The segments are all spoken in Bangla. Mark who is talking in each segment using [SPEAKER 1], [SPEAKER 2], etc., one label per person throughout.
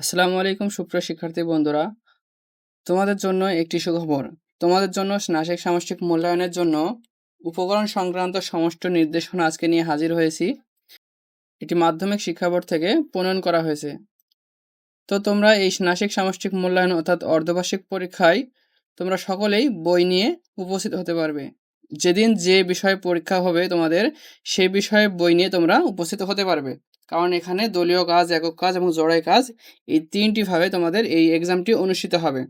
[SPEAKER 1] আসসালামু আলাইকুম, সুপ্রিয় শিক্ষার্থী বন্ধুরা। তোমাদের জন্য একটি সুখবর। তোমাদের জন্য স্নাতক সামষ্টিক মূল্যায়নের জন্য উপকরণ সংক্রান্ত সমস্ত নির্দেশনা আজকে নিয়ে হাজির হয়েছি। এটি মাধ্যমিক শিক্ষা বোর্ড থেকে প্রণয়ন করা হয়েছে। তো তোমরা এই স্নাতক সামষ্টিক মূল্যায়ন অর্থাৎ অর্ধবার্ষিক পরীক্ষায় তোমরা সকলেই বই নিয়ে উপস্থিত হতে পারবে। যেদিন যে বিষয়ে পরীক্ষা হবে তোমাদের সেই বিষয়ে বই নিয়ে তোমরা উপস্থিত হতে পারবে। কারণ এখানে দলীয় কাজ, একক কাজ এবং জোড়াই কাজ, এই তিনটি ভাবে তোমাদের এই এক্সামটি অনুষ্ঠিত হবে।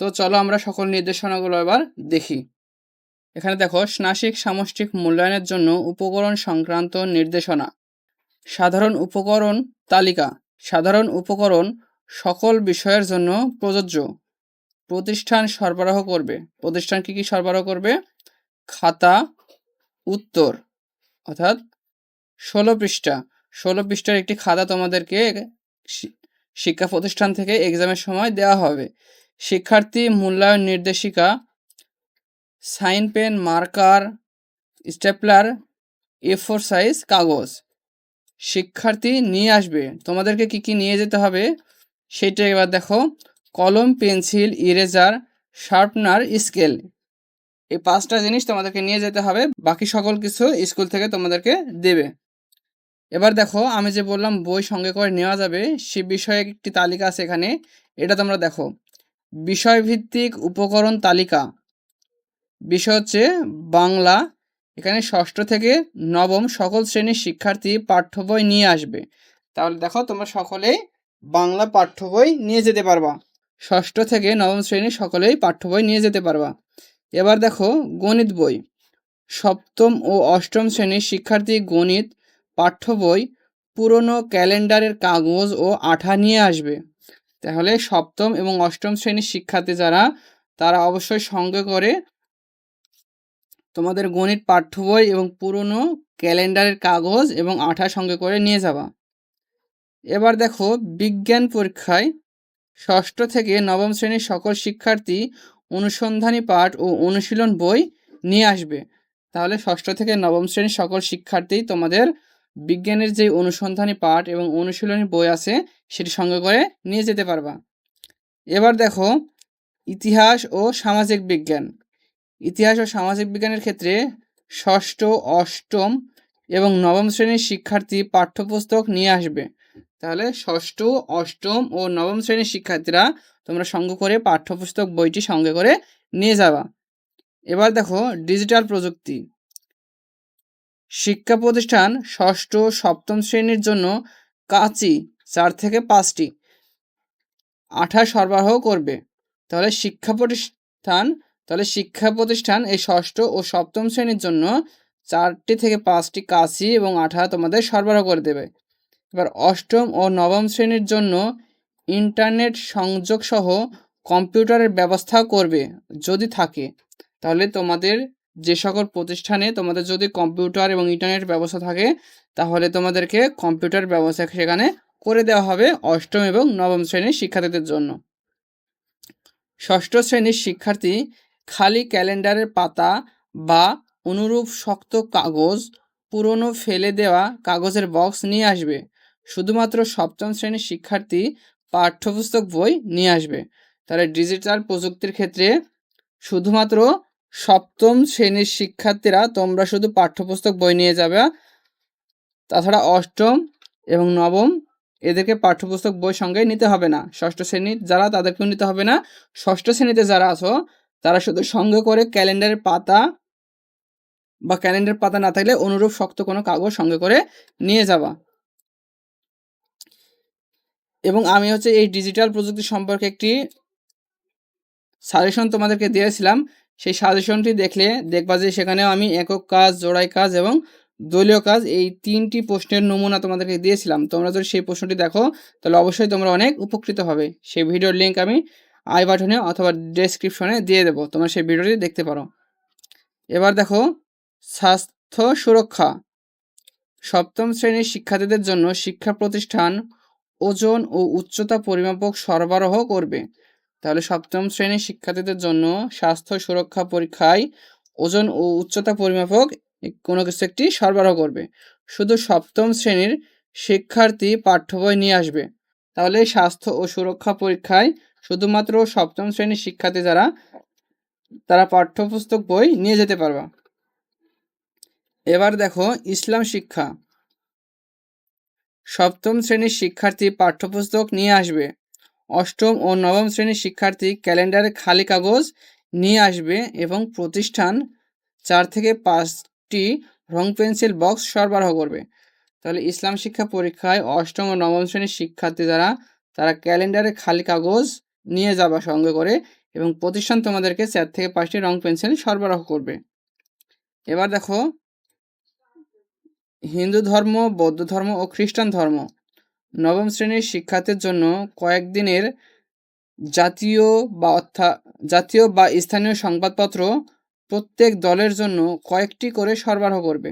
[SPEAKER 1] তো চলো আমরা সকল নির্দেশনাগুলো এবার দেখি। এখানে দেখো, স্নাসিক সামষ্টিক মূল্যায়নের জন্য উপকরণ সংক্রান্ত নির্দেশনা। সাধারণ উপকরণ তালিকা। সাধারণ উপকরণ সকল বিষয়ের জন্য প্রযোজ্য। প্রতিষ্ঠান সরবরাহ করবে। প্রতিষ্ঠান কি কি সরবরাহ করবে? খাতা, উত্তর, অর্থাৎ ষোলো পৃষ্ঠা। ষোলো পৃষ্ঠার একটি খাতা তোমাদেরকে শিক্ষা প্রতিষ্ঠান থেকে এক্সামের সময় দেওয়া হবে। শিক্ষার্থী মূল্যায়ন নির্দেশিকা, sign pen, marker, stapler A four size কাগজ। শিক্ষার্থী নিয়ে আসবে। তোমাদেরকে কি কি নিয়ে যেতে হবে সেটা এবার দেখো। কলম, পেন্সিল, ইরেজার, শার্পনার, স্কেল। এই পাঁচটা জিনিস তোমাদেরকে নিয়ে যেতে হবে। বাকি সকল কিছু স্কুল থেকে তোমাদেরকে দেবে। এবার দেখো, আমি যে বললাম বই সঙ্গে করে নেওয়া যাবে, সে বিষয়ে একটি তালিকা আছে এখানে। এটা তোমরা দেখো। বিষয়ভিত্তিক উপকরণ তালিকা। বিষয় হচ্ছে বাংলা। এখানে ষষ্ঠ থেকে নবম সকল শ্রেণির শিক্ষার্থী পাঠ্য বই নিয়ে আসবে। তাহলে দেখো, তোমরা সকলেই বাংলা পাঠ্য বই নিয়ে যেতে পারবা। ষষ্ঠ থেকে নবম শ্রেণির সকলেই পাঠ্য বই নিয়ে যেতে পারবা। এবার দেখো, গণিত বই। সপ্তম ও অষ্টম শ্রেণির শিক্ষার্থী গণিত পাঠ্য বই পুরনো ক্যালেন্ডারের কাগজ ও আঠা নিয়ে আসবে। তাহলে সপ্তম এবং অষ্টম শ্রেণির শিক্ষার্থী যারা, তারা অবশ্যই সঙ্গে করে তোমাদের গণিত পাঠ্য বই এবং পুরনো ক্যালেন্ডারের কাগজ এবং আঠা সঙ্গে করে নিয়ে যাবা। এবার দেখো বিজ্ঞান পরীক্ষায় ষষ্ঠ থেকে নবম শ্রেণির সকল শিক্ষার্থী অনুসন্ধানী পাঠ ও অনুশীলন বই নিয়ে আসবে। তাহলে ষষ্ঠ থেকে নবম শ্রেণির সকল শিক্ষার্থী তোমাদের বিজ্ঞানের যে অনুসন্ধানী পাঠ এবং অনুশীলনী বই আছে, সেটি সঙ্গে করে নিয়ে যেতে পারবা। এবার দেখো, ইতিহাস ও সামাজিক বিজ্ঞান। ইতিহাস ও সামাজিক বিজ্ঞানের ক্ষেত্রে ষষ্ঠ, অষ্টম এবং নবম শ্রেণির শিক্ষার্থী পাঠ্যপুস্তক নিয়ে আসবে। তাহলে ষষ্ঠ, অষ্টম ও নবম শ্রেণির শিক্ষার্থীরা তোমরা সঙ্গে করে পাঠ্যপুস্তক বইটি সঙ্গে করে নিয়ে যাবা। এবার দেখো, ডিজিটাল প্রযুক্তি। শিক্ষা প্রতিষ্ঠান ষষ্ঠ সপ্তম শ্রেণির জন্য কাঁচি চার থেকে পাঁচটি আঠা সরবরাহ করবে। তাহলে শিক্ষা প্রতিষ্ঠান, তাহলে শিক্ষা প্রতিষ্ঠান এই ষষ্ঠ ও সপ্তম শ্রেণির জন্য চারটি থেকে পাঁচটি কাঁচি এবং আঠা তোমাদের সরবরাহ করে দেবে। এবার অষ্টম ও নবম শ্রেণির জন্য ইন্টারনেট সংযোগ সহ কম্পিউটারের ব্যবস্থা করবে যদি থাকে। তাহলে তোমাদের যে সকল প্রতিষ্ঠানে তোমাদের যদি কম্পিউটার এবং ইন্টারনেট ব্যবস্থা থাকে, তাহলে তোমাদেরকে কম্পিউটার ব্যবস্থা সেখানে করে দেওয়া হবে অষ্টম এবং নবম শ্রেণির শিক্ষার্থীদের জন্য। ষষ্ঠ শ্রেণির শিক্ষার্থী খালি ক্যালেন্ডারের পাতা বা অনুরূপ শক্ত কাগজ, পুরনো ফেলে দেওয়া কাগজের বক্স নিয়ে আসবে। শুধুমাত্র সপ্তম শ্রেণির শিক্ষার্থী পাঠ্যপুস্তক বই নিয়ে আসবে। তাহলে ডিজিটাল প্রযুক্তির ক্ষেত্রে শুধুমাত্র সপ্তম শ্রেণির শিক্ষার্থীরা তোমরা শুধু পাঠ্যপুস্তক বই নিয়ে যাবে। তাছাড়া অষ্টম এবং নবম এদেরকে পাঠ্যপুস্তক বই সঙ্গে নিতে হবে না। ষষ্ঠ শ্রেণির যারা তাদেরকেও নিতে হবে না। ষষ্ঠ শ্রেণীতে যারা আছো, তারা শুধু সঙ্গে করে ক্যালেন্ডারের পাতা বা ক্যালেন্ডার পাতা না থাকলে অনুরূপ শক্ত কোনো কাগজ সঙ্গে করে নিয়ে যাবা। এবং আমি হচ্ছে এই ডিজিটাল প্রযুক্তি সম্পর্কে একটি সাজেশন তোমাদেরকে দিয়েছিলাম। সেই সাজেশনটি দেখলে দেখবা যে সেখানেও আমি একক কাজ জোড়াই কাজ এবং দলীয় কাজ এই তিনটি প্রশ্নের নমুনা তোমাদেরকে দিয়েছিলাম। তোমরা যদি সেই প্রশ্নটি দেখো, তাহলে অবশ্যই তোমরা অনেক উপকৃত হবে। সেই ভিডিওর লিঙ্ক আমি আই বাটনে অথবা ডেসক্রিপশনে দিয়ে দেবো। তোমরা সেই ভিডিওটি দেখতে পারো। এবার দেখো, স্বাস্থ্য সুরক্ষা। সপ্তম শ্রেণির শিক্ষার্থীদের জন্য শিক্ষা প্রতিষ্ঠান ওজন ও উচ্চতা পরিমাপক সরবরাহ করবে। তাহলে সপ্তম শ্রেণির শিক্ষার্থীদের জন্য স্বাস্থ্য সুরক্ষা পরীক্ষায় ওজন ও উচ্চতা পরিমাপক কোনো কিছু একটি সরবরাহ করবে। শুধু সপ্তম শ্রেণির শিক্ষার্থী পাঠ্য বই নিয়ে আসবে। তাহলে স্বাস্থ্য ও সুরক্ষা পরীক্ষায় শুধুমাত্র সপ্তম শ্রেণির শিক্ষার্থী যারা, তারা পাঠ্যপুস্তক বই নিয়ে যেতে পারবা। এবার দেখো ইসলাম শিক্ষা। সপ্তম শ্রেণির শিক্ষার্থী পাঠ্যপুস্তক নিয়ে আসবে। অষ্টম ও নবম শ্রেণির শিক্ষার্থী ক্যালেন্ডারে খালি কাগজ নিয়ে আসবে এবং প্রতিষ্ঠান চার থেকে পাঁচটি রং পেন্সিল বক্স সরবরাহ করবে। তাহলে ইসলাম শিক্ষা পরীক্ষায় অষ্টম ও নবম শ্রেণির শিক্ষার্থী যারা, তারা ক্যালেন্ডারে খালি কাগজ নিয়ে যাবা সঙ্গে করে এবং প্রতিষ্ঠান তোমাদেরকে চার থেকে পাঁচটি রং পেন্সিল সরবরাহ করবে। এবার দেখো, হিন্দু ধর্ম, বৌদ্ধ ধর্ম ও খ্রিস্টান ধর্ম। নবম শ্রেণির শিক্ষার্থীর জন্য কয়েকদিনের জাতীয় বা অর্থাৎ জাতীয় বা স্থানীয় সংবাদপত্র প্রত্যেক দলের জন্য কয়েকটি করে সরবরাহ করবে।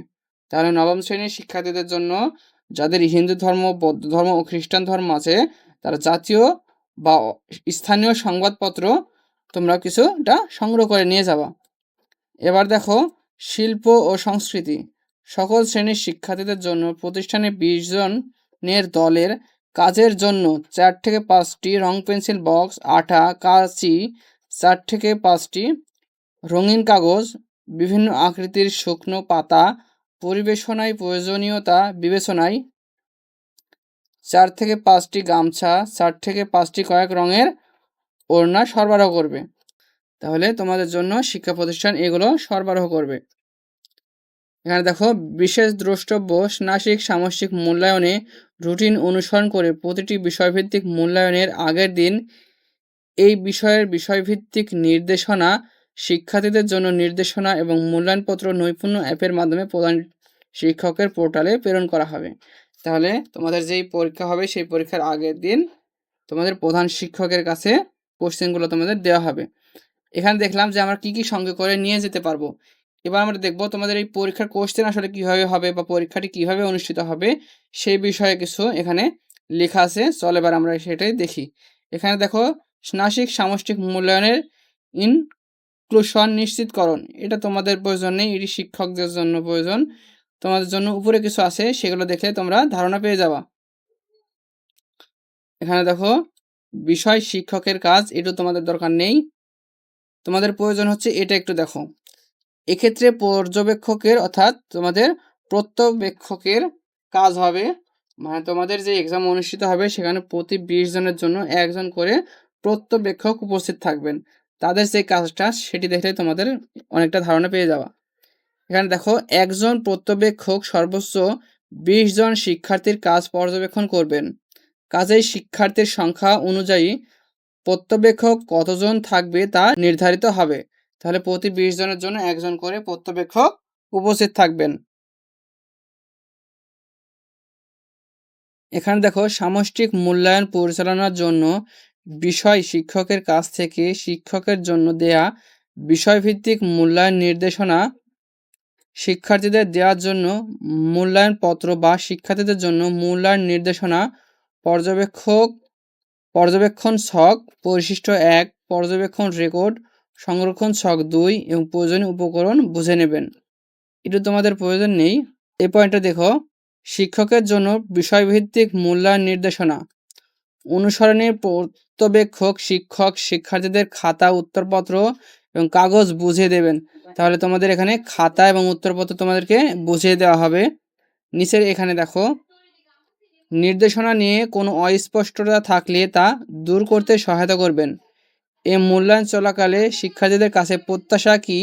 [SPEAKER 1] তাহলে নবম শ্রেণির শিক্ষার্থীদের জন্য যাদের হিন্দু ধর্ম, বৌদ্ধ ধর্ম ও খ্রিস্টান ধর্ম আছে, তারা জাতীয় বা স্থানীয় সংবাদপত্র তোমরা কিছুটা সংগ্রহ করে নিয়ে যাবা। এবার দেখো, শিল্প ও সংস্কৃতি। সকল শ্রেণির শিক্ষার্থীদের জন্য প্রতিষ্ঠানে বিশ জনের দলের কাজের জন্য চার থেকে পাঁচটি রং পেন্সিল বক্স, আঠা, কাঁচি, চার থেকে পাঁচটি রঙিন কাগজ, বিভিন্ন আকৃতির শুকনো পাতা, পরিবেশনায় প্রয়োজনীয়তা বিবেচনায় চার থেকে পাঁচটি গামছা, চার থেকে পাঁচটি কয়েক রঙের ওড়না সরবরাহ করবে। তাহলে তোমাদের জন্য শিক্ষা প্রতিষ্ঠান এগুলো সরবরাহ করবে। এখানে দেখো, বিশেষ দ্রষ্টব্য স্নাসিক সামষ্টিক মূল্যায়নে রুটিন অনুসরণ করে প্রতিটি বিষয়ভিত্তিক মূল্যায়নের আগের দিন এই বিষয়ের বিষয়ভিত্তিক নির্দেশনা শিক্ষার্থীদের জন্য নির্দেশনা এবং মূল্যায়নপত্র নৈপুণ্য অ্যাপের মাধ্যমে প্রধান শিক্ষকের পোর্টালে প্রেরণ করা হবে। তাহলে তোমাদের যেই পরীক্ষা হবে, সেই পরীক্ষার আগের দিন তোমাদের প্রধান শিক্ষকের কাছে কোশ্চেনগুলো তোমাদের দেওয়া হবে। এখানে দেখলাম যে আমরা কি কি সঙ্গে করে নিয়ে যেতে পারব। এবার আমরা দেখব তোমাদের এই পরীক্ষার কোশ্চেন আসলে কীভাবে হবে বা পরীক্ষাটি কীভাবে অনুষ্ঠিত হবে, সেই বিষয়ে কিছু এখানে লেখা আছে। চল এবার আমরা সেটাই দেখি। এখানে দেখো স্নাসিক সামষ্টিক মূল্যায়নের ইনক্লুশন নিশ্চিতকরণ। এটা তোমাদের প্রয়োজন নেই, এটি শিক্ষকদের জন্য প্রয়োজন। তোমাদের জন্য উপরে কিছু আছে, সেগুলো দেখলে তোমরা ধারণা পেয়ে যাবা। এখানে দেখো, বিষয় শিক্ষকের কাজ এটু তোমাদের দরকার নেই। তোমাদের প্রয়োজন হচ্ছে এটা একটু দেখো। এক্ষেত্রে পর্যবেক্ষকের, অর্থাৎ তোমাদের প্রত্যবেক্ষকের কাজ হবে। মানে তোমাদের যে এক্সাম অনুষ্ঠিত হবে, সেখানে প্রতি বিশ জনের জন্য একজন করে প্রত্যবেক্ষক উপস্থিত থাকবেন। তাদের যে কাজটা, সেটি দেখলে তোমাদের অনেকটা ধারণা পেয়ে যাওয়া এখানে দেখো, একজন প্রত্যবেক্ষক সর্বোচ্চ বিশ জন শিক্ষার্থীর কাজ পর্যবেক্ষণ করবেন। কাজেই শিক্ষার্থীর সংখ্যা অনুযায়ী প্রত্যবেক্ষক কতজন থাকবে তা নির্ধারিত হবে। তাহলে প্রতি বিশ জনের জন্য একজন করে পর্যবেক্ষক উপস্থিত থাকবেন। এখানে দেখো, সামষ্টিক মূল্যায়ন পরিচালনার জন্য বিষয় শিক্ষকের কাছ থেকে শিক্ষকের জন্য দেয়া বিষয়ভিত্তিক মূল্যায়ন নির্দেশনা শিক্ষার্থীদের দেওয়ার জন্য মূল্যায়ন পত্র বা শিক্ষার্থীদের জন্য মূল্যায়ন নির্দেশনা, পর্যবেক্ষক, পর্যবেক্ষণ ছক পরিশিষ্ট এক, পর্যবেক্ষণ রেকর্ড সংরক্ষণ, ছক দুই এবং প্রয়োজনীয় উপকরণ বুঝে নেবেন। এটা তোমাদের প্রয়োজন নেই। এই পয়েন্টটা দেখো। শিক্ষকের জন্য বিষয়ভিত্তিক মূল্যায়ন নির্দেশনা। অনুসরণের পর্যবেক্ষক শিক্ষক, শিক্ষার্থীদের খাতা, উত্তরপত্র এবং কাগজ বুঝিয়ে দেবেন। তাহলে তোমাদের এখানে খাতা এবং উত্তরপত্র তোমাদেরকে বুঝিয়ে দেওয়া হবে। নিচের এখানে দেখো। নির্দেশনা নিয়ে কোনো অস্পষ্টতা থাকলে তা দূর করতে সহায়তা করবেন। এ মূল্যায়ন চলাকালে শিক্ষার্থীদের কাছে প্রত্যাশা কি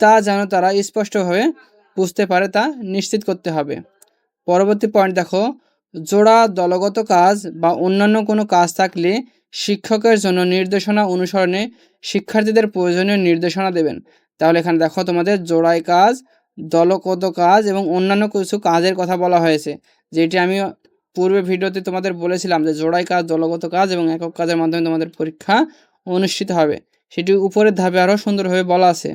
[SPEAKER 1] তা যেন তারা স্পষ্টভাবে বুঝতে পারে তা নিশ্চিত করতে হবে। পরবর্তী পয়েন্ট দেখো, জোড়া দলগত কাজ বা অন্যান্য কোনো কাজ থাকলে শিক্ষকের জন্য নির্দেশনা অনুসরণে শিক্ষার্থীদের প্রয়োজনীয় নির্দেশনা দেবেন। তাহলে এখানে দেখো, তোমাদের জোড়াই কাজ, দলগত কাজ এবং অন্যান্য কিছু কাজের কথা বলা হয়েছে। যেটি আমি পূর্বে ভিডিওতে তোমাদের বলেছিলাম যে জোড়াই কাজ, দলগত কাজ এবং একক কাজের মাধ্যমে তোমাদের পরীক্ষা অনুষ্ঠিত হবে। সেটি উপরের ধাপে আরও সুন্দরভাবে বলা আছে।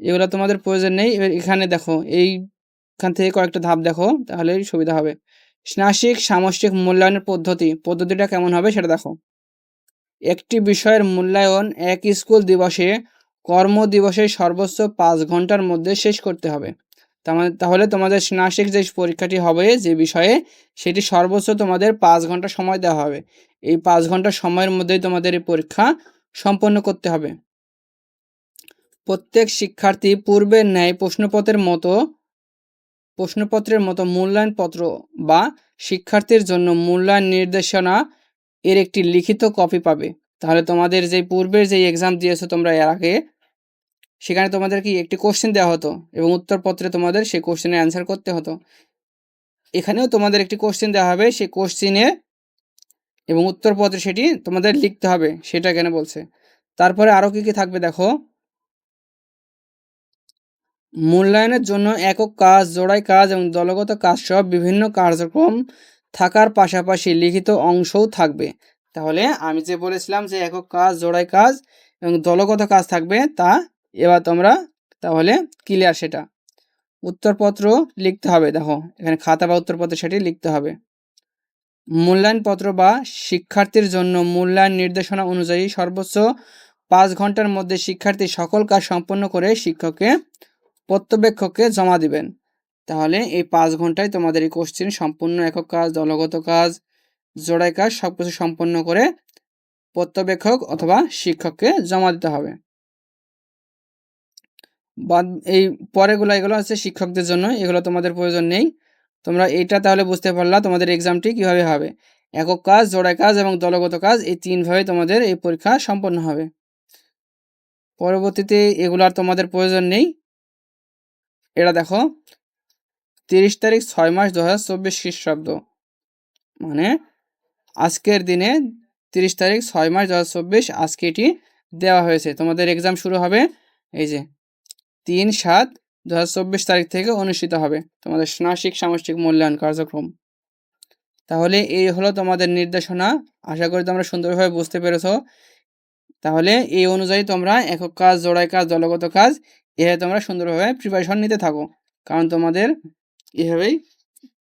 [SPEAKER 1] এগুলো তোমাদের প্রয়োজন নেই। এবার এখানে দেখো, এইখান থেকে কয়েকটা ধাপ দেখো, তাহলে সুবিধা হবে। স্নাসিক সামষ্টিক মূল্যায়নের পদ্ধতি, পদ্ধতিটা কেমন হবে সেটা দেখো। একটি বিষয়ের মূল্যায়ন এক স্কুল দিবসে, কর্ম দিবসে সর্বোচ্চ পাঁচ ঘণ্টার মধ্যে শেষ করতে হবে। তাহলে তোমাদের স্নাসিক যে পরীক্ষাটি হবে, যে বিষয়ে, সেটি সর্বোচ্চ তোমাদের পাঁচ ঘণ্টা সময় দেওয়া হবে। এই পাঁচ ঘণ্টা সময়ের মধ্যেই তোমাদের এই পরীক্ষা সম্পন্ন করতে হবে। প্রত্যেক শিক্ষার্থী পূর্বের ন্যায় প্রশ্নপত্রের মতো প্রশ্নপত্রের মতো মূল্যায়ন পত্র বা শিক্ষার্থীর জন্য মূল্যায়ন নির্দেশনা এর একটি লিখিত কপি পাবে। তাহলে তোমাদের যে পূর্বের যে এক্সাম দিয়েছ তোমরা এর আগে সেখানে তোমাদের কি একটি কোশ্চেন দেওয়া হতো এবং উত্তরপত্রে তোমাদের সেই কোশ্চেনের অ্যান্সার করতে হতো। এখানেও তোমাদের একটি কোশ্চেন দেওয়া হবে, সেই কোশ্চেনে এবং উত্তরপত্রে সেটি তোমাদের লিখতে হবে, সেটা কেন বলছে। তারপরে আরও কী কী থাকবে দেখো। মূল্যায়নের জন্য একক কাজ, জোড়াই কাজ এবং দলগত কাজ সহ বিভিন্ন কার্যক্রম থাকার পাশাপাশি লিখিত অংশও থাকবে। তাহলে আমি যে বলেছিলাম যে একক কাজ, জোড়াই কাজ এবং দলগত কাজ থাকবে তা এবার তোমরা তাহলে ক্লিয়ার সেটা। উত্তরপত্র লিখতে হবে, দেখো, এখানে খাতা বা উত্তরপত্র সেটি লিখতে হবে। মূল্যায়নপত্র বা শিক্ষার্থীর জন্য মূল্যায়ন নির্দেশনা অনুযায়ী সর্বোচ্চ পাঁচ ঘণ্টার মধ্যে শিক্ষার্থী সকল কাজ সম্পন্ন করে শিক্ষককে পর্যবেক্ষককে জমা দিবেন। তাহলে এই পাঁচ ঘন্টায় তোমাদের এই কোশ্চেন সম্পূর্ণ একক কাজ, দলগত কাজ জোড়াই কাজ সব কিছু সম্পন্ন করে প্রত্যবেক্ষক অথবা শিক্ষককে জমা দিতে হবে। বাদ, এই পরেগুলো এগুলো আছে শিক্ষকদের জন্য, এগুলো তোমাদের প্রয়োজন নেই। তোমরা এটা তাহলে বুঝতে পারলা তোমাদের এক্সামটি কীভাবে হবে। একক কাজ জোড়াই কাজ এবং দলগত কাজ, এই তিনভাবে তোমাদের এই পরীক্ষা সম্পন্ন হবে। পরবর্তীতে এগুলো আর তোমাদের প্রয়োজন নেই। এটা দেখো, তিরিশ তারিখ ছয় মাস দু হাজার চব্বিশ খ্রিস্টাব্দ মানে আজকের দিনে তিরিশ তারিখ ছয় মাস দু হাজার চব্বিশ আজকে এটি দেওয়া হয়েছে। তোমাদের এক্সাম শুরু হবে, এই যে তিন সাত দু তারিখ থেকে অনুষ্ঠিত হবে। তোমাদের স্নাসিক সামষ্টিক মূল্যায়ন কার্যক্রম। তাহলে এই হলো তোমাদের নির্দেশনা। আশা করি তোমরা সুন্দরভাবে বুঝতে পেরেছ। তাহলে এই অনুযায়ী তোমরা একক কাজ, জোড়াই কাজ, দলগত কাজ, এভাবে তোমরা সুন্দরভাবে প্রিপারেশন নিতে থাকো। কারণ তোমাদের এভাবেই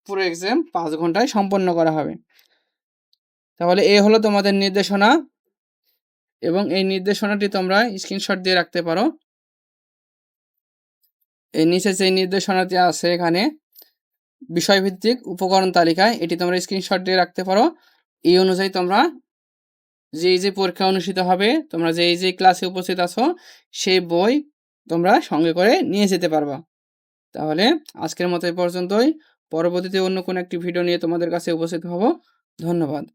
[SPEAKER 1] পুরো এক্সাম পাঁচ ঘন্টায় সম্পন্ন করা হবে। তাহলে এই হলো তোমাদের নির্দেশনা। এবং এই নির্দেশনাটি তোমরা স্ক্রিনশট দিয়ে রাখতে পারো। এই নিচে যে নির্দেশনাটি আছে এখানে, বিষয়ভিত্তিক উপকরণ তালিকায়, এটি তোমরা স্ক্রিনশট দিয়ে রাখতে পারো। এই অনুযায়ী তোমরা যে যে পরীক্ষা অনুষ্ঠিত হবে, তোমরা যে যে ক্লাসে উপস্থিত আছো, সেই বই তোমরা সঙ্গে করে নিয়ে যেতে পারবা। তাহলে আজকের মতো এই পর্যন্তই। পরবর্তীতে অন্য কোনো একটি ভিডিও নিয়ে তোমাদের কাছে উপস্থিত হব। ধন্যবাদ।